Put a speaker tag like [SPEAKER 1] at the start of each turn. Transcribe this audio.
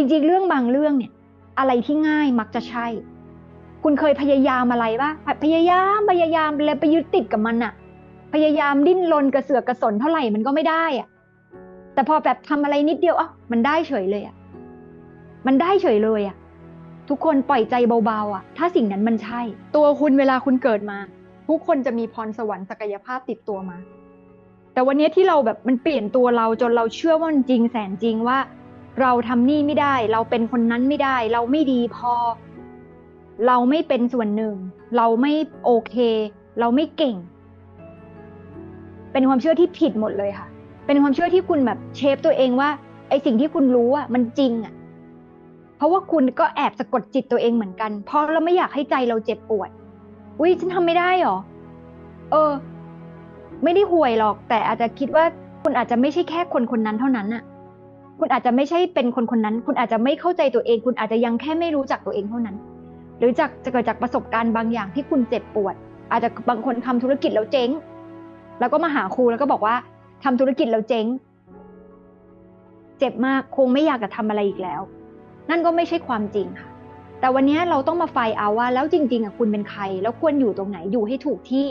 [SPEAKER 1] จริง ๆ เรื่องบางเรื่องเนี่ย อะไรที่ง่ายมักจะใช่ คุณเคยพยายามอะไรปะพยายามพยายามแล้วไปยึดติดกับมันอะพยายามดิ้นรนกระเสือกกระสนเท่าไหร่มันก็ไม่ได้อะแต่พอแบบทำอะไรนิดเดียวอะมันได้เฉยเลยอะมันได้เฉยเลยอะทุกคนปล่อยใจเบาๆอะ ถ้าสิ่งนั้นมันใช่ ตัวคุณเวลาคุณเกิดมา ทุกคนจะมีพรสวรรค์ศักยภาพติดตัวมา แต่วันนี้ที่เราแบบมันเปลี่ยนตัวเราจนเราเชื่อว่ามันจริงแสนจริงว่า เราทำนี่ไม่ได้ เราเป็นคนนั้นไม่ได้ เราไม่ดีพอ เราไม่เป็นส่วนหนึ่ง เราไม่โอเค เราไม่เก่ง เป็นความเชื่อที่ผิดหมดเลยค่ะ เป็นความเชื่อที่คุณแบบเชฟตัวเองว่าไอสิ่งที่คุณรู้อะมันจริงอะ เพราะว่าคุณก็แอบสะกดจิตตัวเองเหมือนกัน เพราะเราไม่อยากให้ใจเราเจ็บปวด อุ้ยฉันทำไม่ได้หรอ เออ ไม่ได้ห่วยหรอก แต่อาจจะคิดว่าคุณอาจจะไม่ใช่แค่คนคนนั้นเท่านั้นน่ะ คุณอาจจะไม่ใช่เป็นคนคนนั้น คุณอาจจะไม่เข้าใจตัวเอง คุณอาจจะยังแค่ไม่รู้จักตัวเองเท่านั้น หรือจากจะเกิดจากประสบการณ์บางอย่างที่คุณเจ็บปวด อาจจะบางคนทำธุรกิจแล้วเจ๊ง แล้วก็มาหาครูแล้วก็บอกว่าทำธุรกิจแล้วเจ๊ง เจ็บมากคงไม่อยากจะทำอะไรอีกแล้ว นั่นก็ไม่ใช่ความจริงค่ะ แต่วันนี้เราต้องมาไฟเอาว่า แล้วจริง ๆอะคุณเป็นใคร แล้วควรอยู่ตรงไหนอยู่ให้ถูกที่